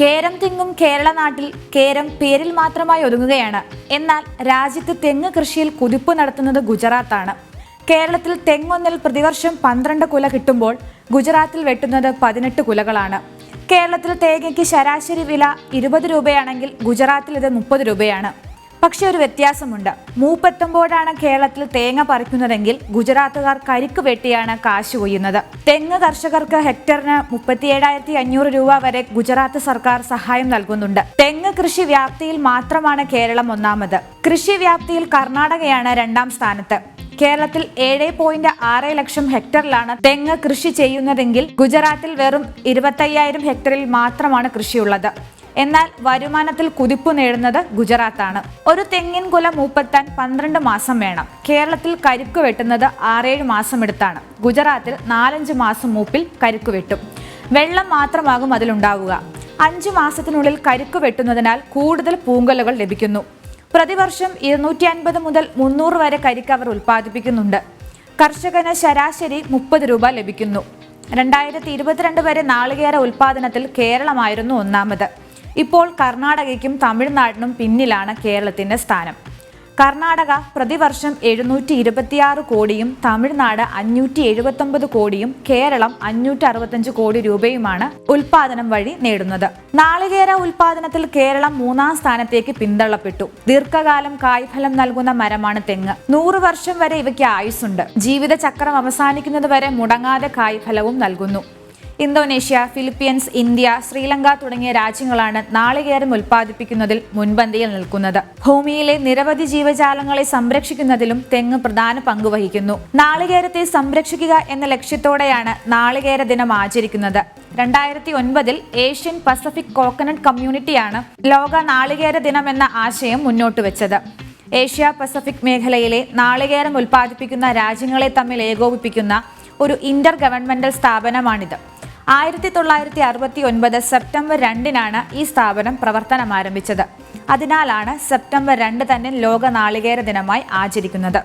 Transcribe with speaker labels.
Speaker 1: കേരം തെങ്ങും കേരള നാട്ടിൽ കേരം പേരിൽ മാത്രമായി ഒതുങ്ങുകയാണ്. എന്നാൽ രാജ്യത്ത് തെങ്ങ് കൃഷിയിൽ കുതിപ്പ് നടത്തുന്നത് ഗുജറാത്താണ്. കേരളത്തിൽ തെങ്ങൊന്നിൽ പ്രതിവർഷം പന്ത്രണ്ട് കുല കിട്ടുമ്പോൾ ഗുജറാത്തിൽ വെട്ടുന്നത് പതിനെട്ട് കുലകളാണ്. കേരളത്തിൽ തേങ്ങയ്ക്ക് ശരാശരി വില ഇരുപത് രൂപയാണെങ്കിൽ ഗുജറാത്തിൽ ഇത് മുപ്പത് രൂപയാണ്. പക്ഷെ ഒരു വ്യത്യാസമുണ്ട്. മൂപ്പത്തുമ്പോഴാണ് കേരളത്തിൽ തേങ്ങ പറിക്കുന്നതെങ്കിൽ ഗുജറാത്തുകാർ കരിക്ക് വെട്ടിയാണ് കാശ് കൊയ്യുന്നത്. തെങ്ങ് കർഷകർക്ക് ഹെക്ടറിന് മുപ്പത്തിയേഴായിരത്തി അഞ്ഞൂറ് രൂപ വരെ ഗുജറാത്ത് സർക്കാർ സഹായം നൽകുന്നുണ്ട്. തെങ്ങ് കൃഷി വ്യാപ്തിയിൽ മാത്രമാണ് കേരളം ഒന്നാമത്. കൃഷി വ്യാപ്തിയിൽ കർണാടകയാണ് രണ്ടാം സ്ഥാനത്ത്. കേരളത്തിൽ ഏഴ് പോയിന്റ് ആറ് ലക്ഷം ഹെക്ടറിലാണ് തെങ്ങ് കൃഷി ചെയ്യുന്നതെങ്കിൽ ഗുജറാത്തിൽ വെറും ഇരുപത്തയ്യായിരം ഹെക്ടറിൽ മാത്രമാണ് കൃഷിയുള്ളത്. എന്നാൽ വരുമാനത്തിൽ കുതിപ്പ് നേടുന്നത് ഗുജറാത്താണ്. ഒരു തെങ്ങിൻ കുല മൂപ്പെത്താൻ പന്ത്രണ്ട് മാസം വേണം. കേരളത്തിൽ കരിക്ക് വെട്ടുന്നത് ആറേഴ് മാസം എടുത്താണ്. ഗുജറാത്തിൽ നാലഞ്ച് മാസം മൂപ്പിൽ കരിക്ക് വെട്ടും. വെള്ളം മാത്രമാകും അതിലുണ്ടാവുക. അഞ്ചു മാസത്തിനുള്ളിൽ കരുക്ക് വെട്ടുന്നതിനാൽ കൂടുതൽ പൂങ്കലുകൾ ലഭിക്കുന്നു. പ്രതിവർഷം ഇരുന്നൂറ്റി അൻപത് മുതൽ മുന്നൂറ് വരെ കരിക്ക് അവർ ഉൽപ്പാദിപ്പിക്കുന്നുണ്ട്. കർഷകന് ശരാശരി മുപ്പത് രൂപ ലഭിക്കുന്നു. രണ്ടായിരത്തി ഇരുപത്തിരണ്ട് വരെ നാളികേര ഉൽപ്പാദനത്തിൽ കേരളമായിരുന്നു ഒന്നാമത്. ഇപ്പോൾ കർണാടകയ്ക്കും തമിഴ്നാടിനും പിന്നിലാണ് കേരളത്തിന്റെ സ്ഥാനം. കർണാടക പ്രതിവർഷം എഴുന്നൂറ്റി ഇരുപത്തിയാറ് കോടിയും തമിഴ്നാട് അഞ്ഞൂറ്റി എഴുപത്തൊമ്പത് കോടിയും കേരളം അഞ്ഞൂറ്റി അറുപത്തഞ്ച് കോടി രൂപയുമാണ് ഉൽപാദനം വഴി നേടുന്നത്. നാളികേര ഉൽപാദനത്തിൽ കേരളം മൂന്നാം സ്ഥാനത്തേക്ക് പിന്തള്ളപ്പെട്ടു. ദീർഘകാലം കായ്ഫലം നൽകുന്ന മരമാണ് തെങ്ങ്. നൂറ് വർഷം വരെ ഇവയ്ക്ക് ആയുസ്സുണ്ട്. ജീവിതചക്രം അവസാനിക്കുന്നത് വരെ മുടങ്ങാതെ കായ്ഫലവും നൽകുന്നു. ഇന്തോനേഷ്യ ഫിലിപ്പീൻസ് ഇന്ത്യ ശ്രീലങ്ക തുടങ്ങിയ രാജ്യങ്ങളാണ് നാളികേരം ഉൽപ്പാദിപ്പിക്കുന്നതിൽ മുൻപന്തിയിൽ നിൽക്കുന്നത്. ഭൂമിയിലെ നിരവധി ജീവജാലങ്ങളെ സംരക്ഷിക്കുന്നതിലും തെങ്ങ് പ്രധാന പങ്ക് വഹിക്കുന്നു. നാളികേരത്തെ സംരക്ഷിക്കുക എന്ന ലക്ഷ്യത്തോടെയാണ് നാളികേര ദിനം ആചരിക്കുന്നത്. രണ്ടായിരത്തി ഒൻപതിൽ ഏഷ്യൻ പസഫിക് കോക്കനട്ട് കമ്മ്യൂണിറ്റിയാണ് ലോക നാളികേര ദിനം എന്ന ആശയം മുന്നോട്ട് വെച്ചത്. ഏഷ്യ പസഫിക് മേഖലയിലെ നാളികേരം ഉൽപ്പാദിപ്പിക്കുന്ന രാജ്യങ്ങളെ തമ്മിൽ ഏകോപിപ്പിക്കുന്ന ഒരു ഇന്റർ ഗവൺമെന്റൽ സ്ഥാപനമാണിത്. ആയിരത്തി തൊള്ളായിരത്തി അറുപത്തി ഒൻപത് സെപ്റ്റംബർ രണ്ടിനാണ് ഈ സ്ഥാപനം പ്രവർത്തനം ആരംഭിച്ചത്. അതിനാലാണ് സെപ്റ്റംബർ രണ്ട് തന്നെ ലോക നാളികേര ദിനമായി ആചരിക്കുന്നത്.